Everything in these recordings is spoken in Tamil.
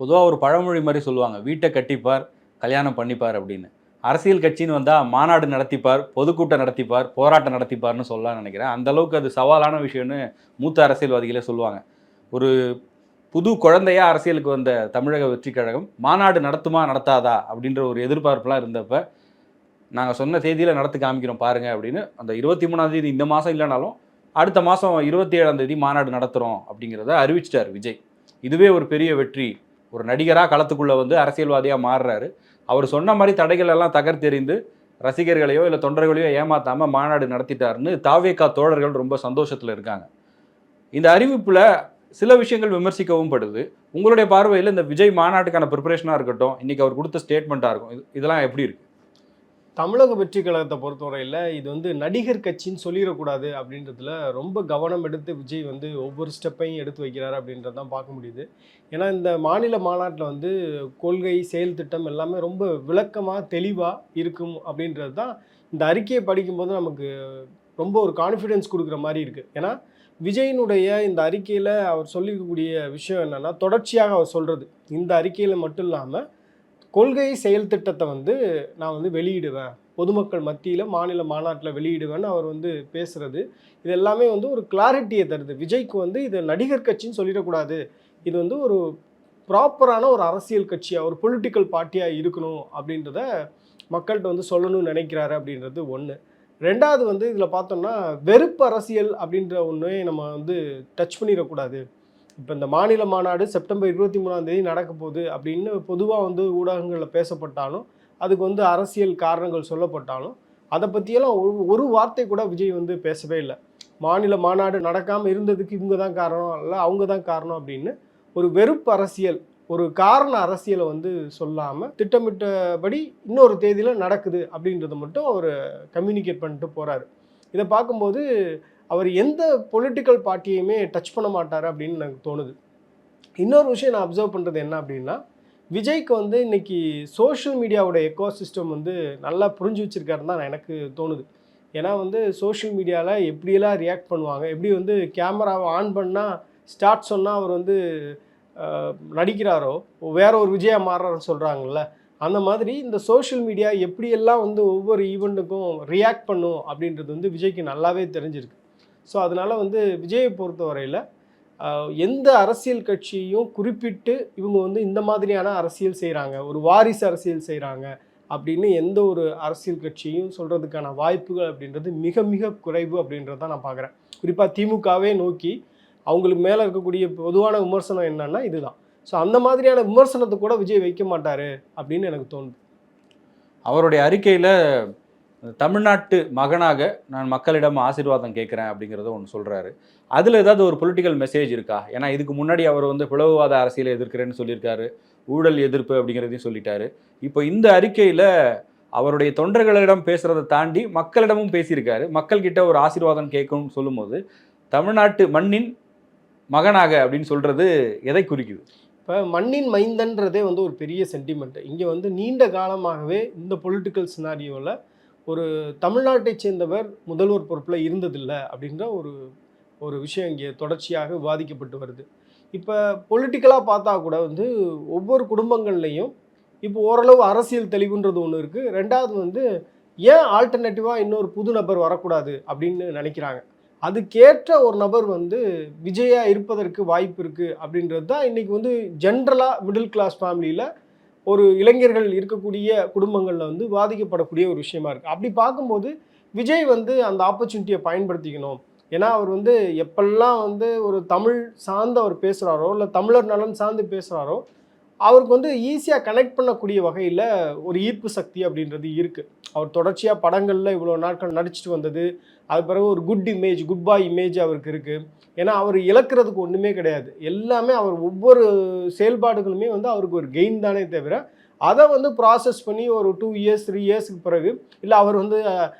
பொதுவாக ஒரு பழமொழி மாதிரி சொல்லுவாங்க வீட்டை கட்டிப்பார் கல்யாணம் பண்ணிப்பார் அப்படின்னு. அரசியல் கட்சின்னு வந்தால் மாநாடு நடத்திப்பார் பொதுக்கூட்டம் நடத்திப்பார் போராட்டம் நடத்திப்பார்னு சொல்லலாம்னு நினைக்கிறேன். அந்த அளவுக்கு அது சவாலான விஷயம்னு மூத்த அரசியல்வாதிகளே சொல்லுவாங்க. ஒரு புது குழந்தையா அரசியலுக்கு வந்த தமிழக வெற்றி கழகம் மாநாடு நடத்துமா நடத்தாதா அப்படின்ற ஒரு எதிர்பார்ப்புலாம் இருந்தப்ப நாங்கள் சொன்ன தேதியில் நடத்தி காமிக்கிறோம் பாருங்க அப்படின்னு அந்த இருபத்தி மூணாம் தேதி இந்த மாதம் இல்லைனாலும் அடுத்த மாதம் இருபத்தி ஏழாம் தேதி மாநாடு நடத்துகிறோம் அப்படிங்கிறத அறிவிச்சிட்டார் விஜய். இதுவே ஒரு பெரிய வெற்றி. ஒரு நடிகராக களத்துக்குள்ளே வந்து அரசியல்வாதியாக மாறுறாரு. அவர் சொன்ன மாதிரி தடைகள் எல்லாம் தகர்த்தெறிந்து ரசிகர்களையோ இல்லை தொண்டர்களையோ ஏமாத்தாமல் மாநாடு நடத்திட்டாருன்னு தாவேக்கா தோழர்கள் ரொம்ப சந்தோஷத்தில் இருக்காங்க. இந்த அறிவிப்பில் சில விஷயங்கள் விமர்சிக்கவும் படுது. உங்களுடைய பார்வையில் இந்த விஜய் மாநாட்டுக்கான ப்ரிப்பரேஷனாக இருக்கட்டும் இன்றைக்கி அவர் கொடுத்த ஸ்டேட்மெண்ட்டாக இருக்கும். இதெல்லாம் எப்படி இருக்குது தமிழக வெற்றி கழகத்தை பொறுத்தவரையில் இது வந்து நடிகர் கட்சின்னு சொல்லிடக்கூடாது அப்படின்றதுல ரொம்ப கவனம் எடுத்து விஜய் வந்து ஒவ்வொரு ஸ்டெப்பையும் எடுத்து வைக்கிறாரு அப்படின்றது தான் பார்க்க முடியுது. ஏன்னா இந்த மாநில மாநாட்டில் வந்து கொள்கை செயல் திட்டம் எல்லாமே ரொம்ப விளக்கமாக தெளிவாக இருக்கும் அப்படின்றது தான் இந்த அறிக்கையை படிக்கும்போது நமக்கு ரொம்ப ஒரு கான்ஃபிடென்ஸ் கொடுக்குற மாதிரி இருக்குது ஏன்னா விஜயினுடைய இந்த அறிக்கையில் அவர் சொல்லிக்கக்கூடிய விஷயம் என்னென்னா தொடர்ச்சியாக அவர் சொல்கிறது இந்த அறிக்கையில் மட்டும் இல்லாமல் கொள்கை செயல் திட்டத்தை வந்து நான் வந்து வெளியிடுவேன். பொதுமக்கள் மத்தியில் மாநில மாநாட்டில் வெளியிடுவேன்னு அவர் வந்து பேசுறது. இது எல்லாமே வந்து ஒரு கிளாரிட்டியை தருது. விஜய்க்கு வந்து இது நடிகர் கட்சின்னு சொல்லிடக்கூடாது. இது வந்து ஒரு ப்ராப்பரான ஒரு அரசியல் கட்சியாக ஒரு பொலிட்டிக்கல் பார்ட்டியாக இருக்கணும் அப்படின்றத மக்கள்கிட்ட வந்து சொல்லணும்னு நினைக்கிறாரு அப்படின்றது ஒன்று ரெண்டாவது வந்து இதில் பார்த்தோம்னா வெறுப்பு அரசியல் அப்படின்ற ஒன்றே நம்ம வந்து டச் பண்ணிடக்கூடாது. இப்போ இந்த மாநில மாநாடு செப்டம்பர் இருபத்தி மூணாம் தேதி நடக்க போகுது அப்படின்னு பொதுவாக வந்து ஊடகங்களில் பேசப்பட்டாலும் அதுக்கு வந்து அரசியல் காரணங்கள் சொல்லப்பட்டாலும் அதை பற்றியெல்லாம் ஒரு ஒரு வார்த்தை கூட விஜய் வந்து பேசவே இல்லை. மாநில மாநாடு நடக்காமல் இருந்ததுக்கு இவங்க தான் காரணம் இல்லை அவங்க தான் காரணம் அப்படின்னு ஒரு வெறுப்பு அரசியல் ஒரு காரண அரசியலை வந்து சொல்லாமல் திட்டமிட்டபடி இன்னொரு தேதியில் நடக்குது அப்படின்றத மட்டும் அவர் கம்யூனிகேட் பண்ணிட்டு போகிறாரு இதை பார்க்கும்போது அவர் எந்த பொலிட்டிக்கல் பார்ட்டியுமே டச் பண்ண மாட்டார் அப்படின்னு எனக்கு தோணுது. இன்னொரு விஷயம் நான் அப்சர்வ் பண்ணுறது என்ன அப்படின்னா விஜய்க்கு வந்து இன்னைக்கு சோஷியல் மீடியாவோட எக்கோ சிஸ்டம் வந்து நல்லா புரிஞ்சு வச்சிருக்காருன்னு தான் எனக்கு தோணுது. ஏன்னா வந்து சோஷியல் மீடியாவில் எப்படியெல்லாம் ரியாக்ட் பண்ணுவாங்க எப்படி வந்து கேமராவை ஆன் பண்ணால் ஸ்டார்ட் சொன்னால் அவர் வந்து நடிக்கிறாரோ வேற ஒரு விஜயா மாறுறாருன்னு சொல்கிறாங்கல்ல அந்த மாதிரி இந்த சோஷியல் மீடியா எப்படியெல்லாம் வந்து ஒவ்வொரு ஈவெண்ட்டுக்கும் ரியாக்ட் பண்ணும் அப்படின்றது வந்து விஜய்க்கு நல்லாவே தெரிஞ்சிருக்கு. ஸோ அதனால் வந்து விஜயை பொறுத்தவரையில் எந்த அரசியல் கட்சியையும் குறிப்பிட்டு இவங்க வந்து இந்த மாதிரியான அரசியல் செய்கிறாங்க ஒரு வாரிசு அரசியல் செய்கிறாங்க அப்படின்னு எந்த ஒரு அரசியல் கட்சியும் சொல்கிறதுக்கான வாய்ப்புகள் அப்படின்றது மிக மிக குறைவு அப்படின்றத நான் பார்க்குறேன். குறிப்பாக திமுகவே நோக்கி அவங்களுக்கு மேலே இருக்கக்கூடிய பொதுவான விமர்சனம் என்னன்னா இதுதான். ஸோ அந்த மாதிரியான விமர்சனத்தை கூட விஜய் வைக்க மாட்டார் அப்படின்னு எனக்கு தோணுது. அவருடைய அறிக்கையில் தமிழ்நாட்டு மகனாக நான் மக்களிடம் ஆசீர்வாதம் கேட்குறேன் அப்படிங்கிறத ஒன்று சொல்கிறாரு அதில் ஏதாவது ஒரு பொலிட்டிக்கல் மெசேஜ் இருக்கா? ஏன்னா இதுக்கு முன்னாடி அவர் வந்து பிளவுவாத அரசியலை எதிர்க்கிறேன்னு சொல்லியிருக்காரு. ஊழல் எதிர்ப்பு அப்படிங்கிறதையும் சொல்லிட்டாரு. இப்போ இந்த அறிக்கையில் அவருடைய தொண்டர்களிடம் பேசுகிறத தாண்டி மக்களிடமும் பேசியிருக்காரு. மக்கள்கிட்ட ஒரு ஆசீர்வாதம் கேட்கணும்னு சொல்லும்போது தமிழ்நாட்டு மண்ணின் மகனாக அப்படின்னு சொல்கிறது எதை குறிக்குது? இப்போ மண்ணின் மைந்தன்றதே வந்து ஒரு பெரிய சென்டிமெண்ட் இங்கே வந்து நீண்ட காலமாகவே இந்த பொலிட்டிக்கல் சினாரியோவில் ஒரு தமிழ்நாட்டை சேர்ந்தவர் முதல்வர் பொறுப்பில் இருந்ததில்லை அப்படின்ற ஒரு ஒரு விஷயம் இங்கே தொடர்ச்சியாக விவாதிக்கப்பட்டு வருது. இப்போ பொலிட்டிக்கலாக பார்த்தா கூட வந்து ஒவ்வொரு குடும்பங்கள்லையும் இப்போ ஓரளவு அரசியல் தெளிவுன்றது ஒன்று இருக்குது ரெண்டாவது வந்து ஏன் ஆல்டர்னேட்டிவாக இன்னொரு புது நபர் வரக்கூடாது அப்படின்னு நினைக்கிறாங்க. அதுக்கேற்ற ஒரு நபர் வந்து விஜயா இருப்பதற்கு வாய்ப்பு இருக்குது அப்படின்றது தான் இன்றைக்கி வந்து ஜென்ரலாக மிடில் கிளாஸ் ஃபேமிலியில் ஒரு இளைஞர்கள் இருக்கக்கூடிய குடும்பங்களில் வந்து பாதிக்கப்படக்கூடிய ஒரு விஷயமா இருக்குது அப்படி பார்க்கும்போது விஜய் வந்து அந்த ஆப்பர்ச்சுனிட்டியை பயன்படுத்திக்கணும். ஏன்னா அவர் வந்து எப்பெல்லாம் வந்து ஒரு தமிழ் சார்ந்து அவர் பேசுகிறாரோ இல்லை தமிழர் நலன் சார்ந்து பேசுகிறாரோ அவருக்கு வந்து ஈஸியாக கனெக்ட் பண்ணக்கூடிய வகையில் ஒரு ஈர்ப்பு சக்தி அப்படின்றது இருக்குது அவர் தொடர்ச்சியாக படங்களில் இவ்வளோ நாட்கள் நடிச்சிட்டு வந்தது. அது பிறகு ஒரு good image good boy image அவருக்கு இருக்குது ஏன்னா அவர் இழக்கிறதுக்கு ஒன்றுமே கிடையாது. எல்லாமே அவர் ஒவ்வொரு செயல்பாடுகளுமே வந்து அவருக்கு ஒரு கெயின் தானே தவிர அதை வந்து ப்ராசஸ் பண்ணி ஒரு டூ இயர்ஸ் த்ரீ இயர்ஸ்க்கு பிறகு இல்லை அவர் வந்து அஹ்,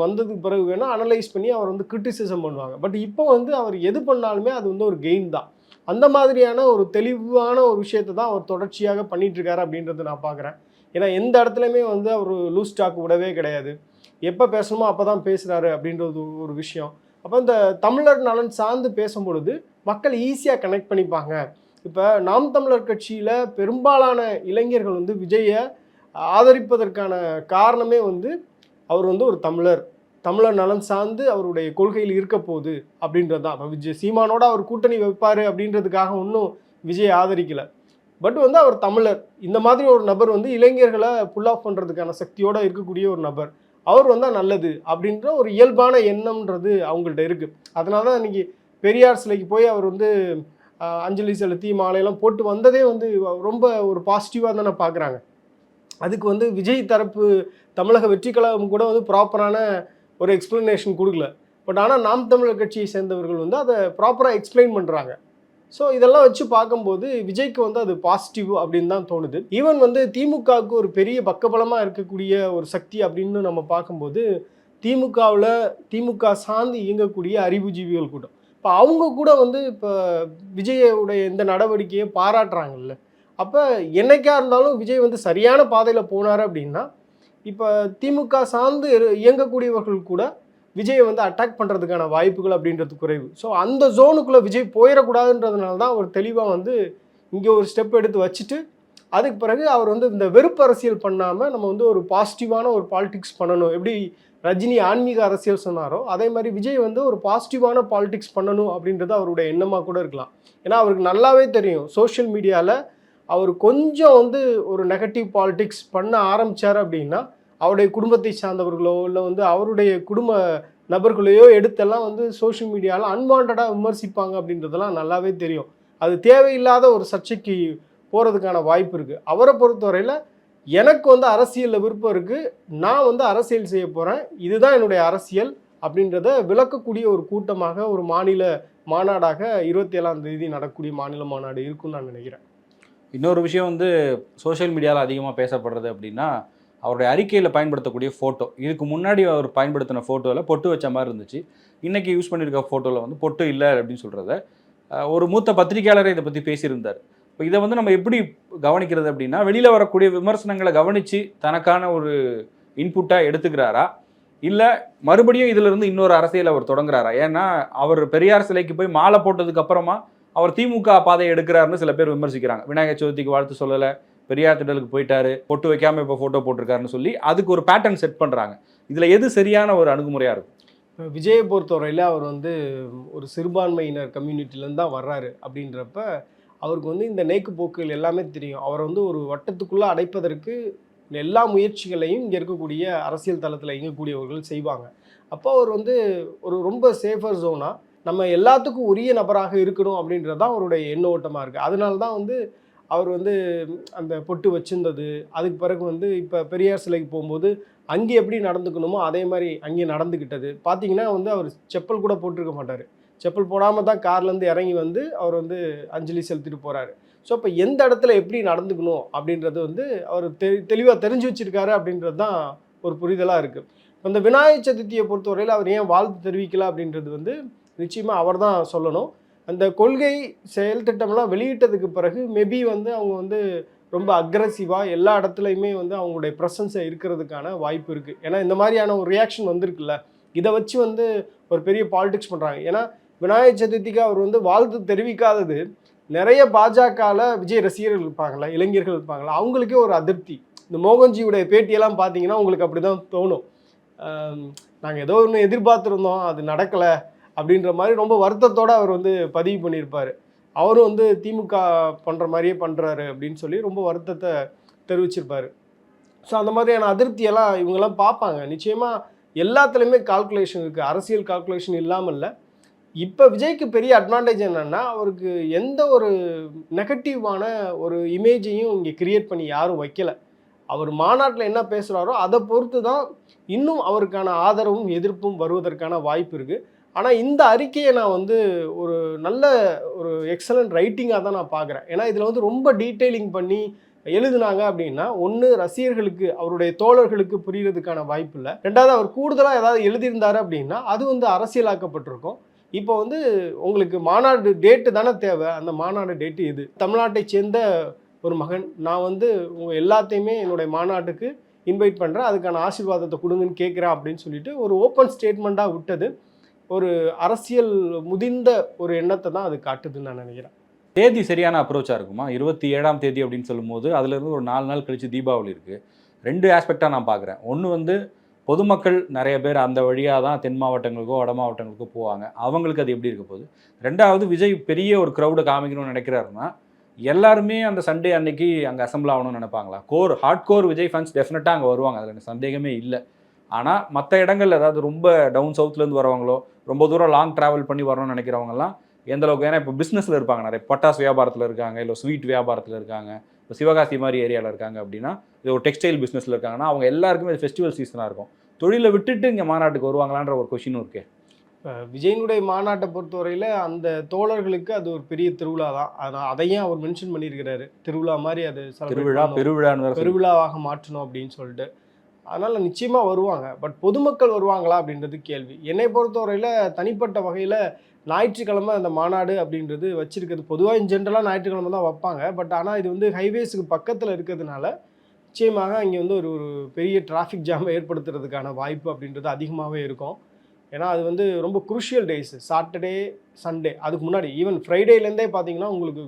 வந்ததுக்கு பிறகு வேணால் அனலைஸ் பண்ணி அவர் வந்து கிரிட்டிசிசம் பண்ணுவாங்க. பட் இப்போ வந்து அவர் எது பண்ணாலுமே அது வந்து ஒரு கெயின் தான். அந்த மாதிரியான ஒரு தெளிவான ஒரு விஷயத்தை தான் அவர் தொடர்ச்சியாக பண்ணிகிட்ருக்காரு அப்படின்றத நான் பார்க்குறேன். ஏன்னா எந்த இடத்துலையுமே வந்து அவர் லூஸ் ஸ்டாக் விடவே கிடையாது. எப்போ பேசணுமோ அப்போ தான் பேசுகிறாரு அப்படின்றது ஒரு- ஒரு விஷயம். அப்போ இந்த தமிழர் நலன் சார்ந்து பேசும்பொழுது மக்கள் ஈஸியாக கனெக்ட் பண்ணிப்பாங்க. இப்போ நாம் தமிழர் கட்சியில் பெரும்பாலான இளைஞர்கள் வந்து விஜயை ஆதரிப்பதற்கான காரணமே வந்து அவர் வந்து ஒரு தமிழர். தமிழர் நலன் சார்ந்து அவருடைய கொள்கையில் இருக்க போகுது அப்படின்றது தான். விஜய் சீமானோட அவர் கூட்டணி வைப்பார் அப்படின்றதுக்காக ஒன்றும் விஜய் ஆதரிக்கலை. பட் வந்து அவர் தமிழர். இந்த மாதிரி ஒரு நபர் வந்து இளைஞர்களை புல் ஆஃப் பண்ணுறதுக்கான சக்தியோடு இருக்கக்கூடிய ஒரு நபர். அவர் வந்தால் நல்லது அப்படின்ற ஒரு இயல்பான எண்ணம்ன்றது அவங்கள்ட்ட இருக்குது அதனால தான் இன்றைக்கி பெரியார் சிலைக்கு போய் அவர் வந்து அஞ்சலி செலுத்தி மாலையெல்லாம் போட்டு வந்ததே வந்து ரொம்ப ஒரு பாசிட்டிவாக தானே பார்க்குறாங்க அதுக்கு வந்து விஜய் தரப்பு தமிழக வெற்றி கழகம் கூட வந்து ப்ராப்பரான ஒரு எக்ஸ்ப்ளனேஷன் கொடுக்கல. பட் ஆனால் நாம் தமிழர் கட்சியை சேர்ந்தவர்கள் வந்து அதை ப்ராப்பராக எக்ஸ்பிளைன் பண்ணுறாங்க ஸோ இதெல்லாம் வச்சு பார்க்கும்போது விஜய்க்கு வந்து அது பாசிட்டிவ் அப்படின்னு தான் தோணுது. ஈவன் வந்து திமுகவுக்கு ஒரு பெரிய பக்கபலமாக இருக்கக்கூடிய ஒரு சக்தி அப்படின்னு நம்ம பார்க்கும்போது திமுகவில் திமுக சார்ந்து இயங்கக்கூடிய அறிவுஜீவிகள் கூட்டம். இப்போ அவங்க கூட வந்து இப்போ விஜயோடைய இந்த நடவடிக்கையை பாராட்டுறாங்கல்ல. அப்போ என்னைக்கா இருந்தாலும் விஜய் வந்து சரியான பாதையில் போனார் அப்படின்னா இப்போ திமுக சார்ந்து இயங்கக்கூடியவர்கள் கூட விஜயை வந்து அட்டாக் பண்ணுறதுக்கான வாய்ப்புகள் அப்படின்றது குறைவு. ஸோ அந்த ஜோனுக்குள்ளே விஜய் போயிடக்கூடாதுன்றதுனால தான் அவர் தெளிவாக வந்து இங்கே ஒரு ஸ்டெப் எடுத்து வச்சுட்டு அதுக்கு பிறகு அவர் வந்து இந்த வெறுப்பு அரசியல் பண்ணாமல் நம்ம வந்து ஒரு பாசிட்டிவான ஒரு பாலிடிக்ஸ் பண்ணணும். எப்படி ரஜினி ஆன்மீக அரசியல் சொன்னாரோ அதே மாதிரி விஜய் வந்து ஒரு பாசிட்டிவான பாலிடிக்ஸ் பண்ணணும் அப்படின்றது அவருடைய எண்ணமாக கூட இருக்கலாம். ஏன்னா அவருக்கு நல்லாவே தெரியும். சோஷியல் மீடியாவில் அவர் கொஞ்சம் வந்து ஒரு நெகட்டிவ் பாலிடிக்ஸ் பண்ண ஆரம்பிச்சார் அப்படின்னா அவருடைய குடும்பத்தை சார்ந்தவர்களோ இல்லை வந்து அவருடைய குடும்ப நபர்களையோ எடுத்தெல்லாம் வந்து சோஷியல் மீடியாவில் அன்வான்டாக விமர்சிப்பாங்க அப்படின்றதெல்லாம் நல்லாவே தெரியும். அது தேவையில்லாத ஒரு சர்ச்சைக்கு போகிறதுக்கான வாய்ப்பு இருக்குது அவரை பொறுத்தவரையில் எனக்கு வந்து அரசியலில் விருப்பம் இருக்குது நான் வந்து அரசியல் செய்ய போகிறேன் இதுதான் என்னுடைய அரசியல் அப்படின்றத விளக்கக்கூடிய ஒரு கூட்டமாக ஒரு மாநில மாநாடாக இருபத்தி ஏழாம் தேதி நடக்கக்கூடிய மாநில மாநாடு இருக்கும்னு நான் நினைக்கிறேன். இன்னொரு விஷயம் வந்து சோஷியல் மீடியாவில் அதிகமாக பேசப்படுறது அப்படின்னா அவருடைய அறிக்கையில் பயன்படுத்தக்கூடிய ஃபோட்டோ இதுக்கு முன்னாடி அவர் பயன்படுத்தின ஃபோட்டோவில் பொட்டு வச்ச மாதிரி இருந்துச்சு. இன்றைக்கி யூஸ் பண்ணியிருக்க ஃபோட்டோவில் வந்து பொட்டு இல்லை அப்படின்னு சொல்கிறத ஒரு மூத்த பத்திரிகையாளரை இதை பற்றி பேசியிருந்தார். இப்போ இதை வந்து நம்ம எப்படி கவனிக்கிறது அப்படின்னா வெளியில் வரக்கூடிய விமர்சனங்களை கவனித்து தனக்கான ஒரு இன்புட்டாக எடுத்துக்கிறாரா? இல்லை மறுபடியும் இதிலிருந்து இன்னொரு அரசியல் அவர் தொடங்குறாரா? ஏன்னா அவர் பெரியார் சிலைக்கு போய் மாலை போட்டதுக்கு அப்புறமா அவர் திமுக பாதையை எடுக்கிறாருன்னு சில பேர் விமர்சிக்கிறாங்க. விநாயகர் சதுர்த்திக்கு வாழ்த்து சொல்லலை பெரியார் திடலுக்கு போயிட்டாரு பொட்டு வைக்காம இப்போ ஃபோட்டோ போட்டிருக்காருன்னு சொல்லி அதுக்கு ஒரு பேட்டர்ன் செட் பண்ணுறாங்க இதில் எது சரியான ஒரு அணுகுமுறையாக இருக்கும்? விஜயை பொறுத்தவரையில் அவர் வந்து ஒரு சிறுபான்மையினர் கம்யூனிட்டிலேருந்து தான் வர்றாரு அப்படின்றப்ப அவருக்கு வந்து இந்த நேக்கு போக்குகள் எல்லாமே தெரியும். அவரை வந்து ஒரு வட்டத்துக்குள்ளே அடைப்பதற்கு எல்லா முயற்சிகளையும் இங்கே இருக்கக்கூடிய அரசியல் தளத்தில் இயங்கக்கூடியவர்கள் செய்வாங்க. அப்போ அவர் வந்து ஒரு ரொம்ப சேஃபர் ஜோனாக நம்ம எல்லாத்துக்கும் உரிய நபராக இருக்கணும் அப்படின்றது தான் அவருடைய எண்ண ஓட்டமாக இருக்குது அதனால தான் வந்து அவர் வந்து அந்த பொட்டு வச்சிருந்தது. அதுக்கு பிறகு வந்து இப்போ பெரியார் சிலைக்கு போகும்போது அங்கே எப்படி நடந்துக்கணுமோ அதே மாதிரி அங்கே நடந்துக்கிட்டது பார்த்தீங்கன்னா வந்து அவர் செப்பல் கூட போட்டிருக்க மாட்டார். செப்பல் போடாமல் தான் கார்லேருந்து இறங்கி வந்து அவர் வந்து அஞ்சலி செலுத்திட்டு போகிறாரு ஸோ இப்போ எந்த இடத்துல எப்படி நடந்துக்கணும் அப்படின்றது வந்து அவர் தெ தெளிவாக தெரிஞ்சு வச்சிருக்காரு அப்படின்றது தான் ஒரு புரிதலாக இருக்குது இந்த விநாயகர் சதுர்த்தியை பொறுத்தவரையில் அவர் ஏன் வாழ்த்து தெரிவிக்கல அப்படின்றது வந்து நிச்சயமாக அவர் தான் சொல்லணும். அந்த கொள்கை செயல் திட்டம்லாம் வெளியிட்டதுக்கு பிறகு மேபி வந்து அவங்க வந்து ரொம்ப அக்ரஸிவாக எல்லா இடத்துலையுமே வந்து அவங்களுடைய ப்ரெசன்ஸை இருக்கிறதுக்கான வாய்ப்பு இருக்குது ஏன்னா இந்த மாதிரியான ஒரு ரியாக்ஷன் வந்திருக்குல்ல இதை வச்சு வந்து ஒரு பெரிய பாலிடிக்ஸ் பண்ணுறாங்க ஏன்னா விநாயகர் சதுர்த்திக்கு அவர் வந்து வாழ்த்து தெரிவிக்காதது நிறைய பாஜகவில் விஜய் ரசிகர்கள் இருப்பாங்களா இளைஞர்கள் இருப்பாங்களா அவங்களுக்கே ஒரு அதிருப்தி. இந்த மோகன்ஜியுடைய பேட்டியெல்லாம் பார்த்தீங்கன்னா உங்களுக்கு அப்படி தான் தோணும் நாங்கள் ஏதோ ஒன்று எதிர்பார்த்துருந்தோம் அது நடக்கலை அப்படின்ற மாதிரி ரொம்ப வருத்தத்தோடு அவர் வந்து பதிவு பண்ணியிருப்பார். அவரும் வந்து திமுக பண்ணுற மாதிரியே பண்ணுறாரு அப்படின்னு சொல்லி ரொம்ப வருத்தத்தை தெரிவிச்சிருப்பார். ஸோ அந்த மாதிரியான அதிருப்தியெல்லாம் இவங்கெல்லாம் பார்ப்பாங்க. நிச்சயமாக எல்லாத்துலேயுமே கால்குலேஷன் இருக்குது அரசியல் கால்குலேஷன் இல்லாமல் இல்லை இப்போ விஜய்க்கு பெரிய அட்வான்டேஜ் என்னென்னா அவருக்கு எந்த ஒரு நெகட்டிவான ஒரு இமேஜையும் இங்கே கிரியேட் பண்ணி யாரும் வைக்கலை. அவர் மாநாட்டில் என்ன பேசுகிறாரோ அதை பொறுத்து தான் இன்னும் அவருக்கான ஆதரவும் எதிர்ப்பும் வருவதற்கான வாய்ப்பு இருக்குது ஆனால் இந்த அறிக்கையை நான் வந்து ஒரு நல்ல ஒரு எக்ஸலண்ட் ரைட்டிங்காக தான் நான் பார்க்குறேன் ஏன்னா இதில் வந்து ரொம்ப டீட்டெயிலிங் பண்ணி எழுதுனாங்க அப்படின்னா ஒன்று ரசிகர்களுக்கு அவருடைய தோழர்களுக்கு புரியறதுக்கான வாய்ப்பு இல்லை. ரெண்டாவது அவர் கூடுதலாக ஏதாவது எழுதியிருந்தார் அப்படின்னா அது வந்து அரசியலாக்கப்பட்டிருக்கும். இப்போ வந்து உங்களுக்கு மாநாடு டேட்டு தானே தேவை. அந்த மாநாடு டேட்டு இது தமிழ்நாட்டை சேர்ந்த ஒரு மகன். நான் வந்து உங்கள் எல்லாத்தையுமே என்னுடைய மாநாட்டுக்கு இன்வைட் பண்ணுறேன் அதுக்கான ஆசீர்வாதத்தை கொடுங்கன்னு கேட்குறேன் அப்படின்னு சொல்லிட்டு ஒரு ஓப்பன் ஸ்டேட்மெண்ட்டாக விட்டது. ஒரு அரசியல் முதிர்ந்த ஒரு எண்ணத்தை தான் அது காட்டுதுன்னு நான் நினைக்கிறேன். தேதி சரியான அப்ரோச்சாக இருக்குமா? இருபத்தி ஏழாம் தேதி அப்படின்னு சொல்லும்போது அதுலேருந்து ஒரு நாலு நாள் கழித்து தீபாவளி இருக்குது ரெண்டு ஆஸ்பெக்டாக நான் பார்க்குறேன். ஒன்று வந்து பொதுமக்கள் நிறைய பேர் அந்த வழியாக தான் தென் மாவட்டங்களுக்கோ வட மாவட்டங்களுக்கோ போவாங்க. அவங்களுக்கு அது எப்படி இருக்க போகுது? ரெண்டாவது விஜய் பெரிய ஒரு க்ரௌடை காமிக்கணும்னு நினைக்கிறாருன்னா எல்லாருமே அந்த சண்டே அன்னைக்கு அங்கே அசம்பிள் ஆகணும்னு நினைப்பாங்களா? Core hard core Vijay fans டெஃபினட்டாக அங்கே வருவாங்க. அதில் சந்தேகமே இல்லை. ஆனால் மற்ற இடங்கள்ல ஏதாவது ரொம்ப டவுன் சவுத்லேருந்து வரவங்களோ ரொம்ப தூரம் லாங் ட்ராவல் பண்ணி வரணும்னு நினைக்கிறவங்கலாம் எந்த அளவுக்கு ஏன்னா இப்போ பிஸ்னஸில் இருப்பாங்க. நிறைய பட்டாசு வியாபாரத்தில் இருக்காங்க இல்லை ஸ்வீட் வியாபாரத்தில் இருக்காங்க. இப்போ சிவகாசி மாதிரி ஏரியாவில் இருக்காங்க அப்படின்னா இது ஒரு டெக்ஸ்டைல் பிஸ்னஸில் இருக்காங்கன்னா அவங்க எல்லாருக்குமே இது ஃபெஸ்டிவல் சீசனாக இருக்கும். தொழிலை விட்டுட்டு இங்கே மாநாட்டுக்கு வருவாங்களான்ற ஒரு கொஷினும் இருக்கே. இப்போ விஜயனுடைய மாநாட்டை பொறுத்தவரையில் அந்த தோழர்களுக்கு அது ஒரு பெரிய திருவிழா தான். அதனால் அதையும் அவர் மென்ஷன் பண்ணியிருக்கிறாரு. திருவிழா மாதிரி அது திருவிழா சொல்லி- பெருவிழாவாக மாற்றணும் அப்படின்னு சொல்லிட்டு. அதனால் நிச்சயமாக வருவாங்க. பட் பொதுமக்கள் வருவாங்களா அப்படின்றது கேள்வி. என்னை பொறுத்தவரையில் தனிப்பட்ட வகையில் ஞாயிற்றுக்கிழமை அந்த மாநாடு அப்படின்றது வச்சுருக்கிறது. பொதுவாக இன் ஜென்ரலாக ஞாயிற்றுக்கிழமை தான் வைப்பாங்க. பட் ஆனால் இது வந்து ஹைவேஸுக்கு பக்கத்தில் இருக்கிறதுனால நிச்சயமாக இங்கே வந்து ஒரு ஒரு பெரிய டிராஃபிக் ஜாமை ஏற்படுத்துறதுக்கான வாய்ப்பு அப்படின்றது அதிகமாகவே இருக்கும். ஏன்னா அது வந்து ரொம்ப குருஷியல் டேஸ் சாட்டர்டே சண்டே அதுக்கு முன்னாடி ஈவன் ஃப்ரைடேலேருந்தே பார்த்தீங்கன்னா உங்களுக்கு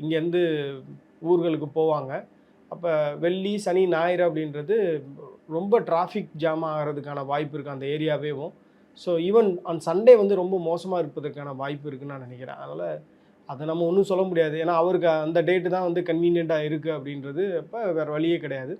இங்கேருந்து ஊர்களுக்கு போவாங்க. அப்போ வெள்ளி சனி ஞாயிறு அப்படின்றது ரொம்ப டிராஃபிக் ஜாம் ஆகிறதுக்கான வாய்ப்பு இருக்குது அந்த ஏரியாவேவும் ஸோ ஈவன் ஆன் சண்டே வந்து ரொம்ப மோசமாக இருப்பதற்கான வாய்ப்பு இருக்குன்னு நான் நினைக்கிறேன். அதனால் அதை நம்ம ஒன்றும் சொல்ல முடியாது. ஏன்னா அவருக்கு அந்த டேட்டு தான் வந்து கன்வீனியண்ட்டாக இருக்குது அப்படின்றது இப்போ வேறு வழியே கிடையாது.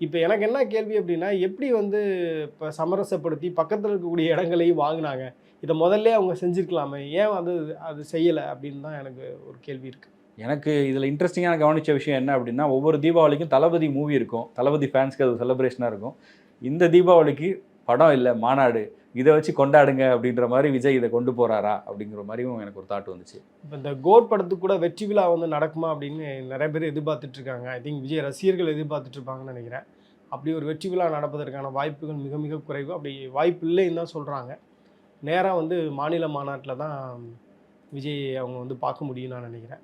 இப்போ எனக்கு என்ன கேள்வி அப்படின்னா எப்படி வந்து இப்போ சமரசப்படுத்தி பக்கத்தில் இருக்கக்கூடிய இடங்களையும் வாங்கினாங்க? இதை முதல்ல அவங்க செஞ்சுருக்கலாமே. ஏன் அது அது செய்யலை அப்படின்னு தான் எனக்கு ஒரு கேள்வி இருக்குது எனக்கு இதில் இன்ட்ரெஸ்டிங்காக கவனிச்ச விஷயம் என்ன அப்படின்னா ஒவ்வொரு தீபாவளிக்கும் தளபதி மூவி இருக்கும். தளபதி ஃபேன்ஸ்க்கு அது செலிப்ரேஷனாக இருக்கும். இந்த தீபாவளிக்கு படம் இல்லை மாநாடு. இதை வச்சு கொண்டாடுங்க அப்படின்ற மாதிரி விஜய் இதை கொண்டு போகிறாரா அப்படிங்கிற மாதிரியும் எனக்கு ஒரு தாட் வந்துச்சு. இப்போ இந்த கோட் படத்துக்கு கூட வெற்றி விழா வந்து நடக்குமா அப்படின்னு நிறைய பேர் எதிர்பார்த்துட்டு இருக்காங்க. ஐ திங்க் விஜய் ரசிகர்கள் எதிர்பார்த்துட்டு இருப்பாங்கன்னு நினைக்கிறேன். அப்படி ஒரு வெற்றி விழா நடப்பதற்கான வாய்ப்புகள் மிக மிக குறைவு. அப்படி வாய்ப்பு இல்லைன்னு தான் சொல்கிறாங்க நேராக வந்து மாநில மாநாட்டில் தான் விஜய் அவங்க வந்து பார்க்க முடியும் நான் நினைக்கிறேன்.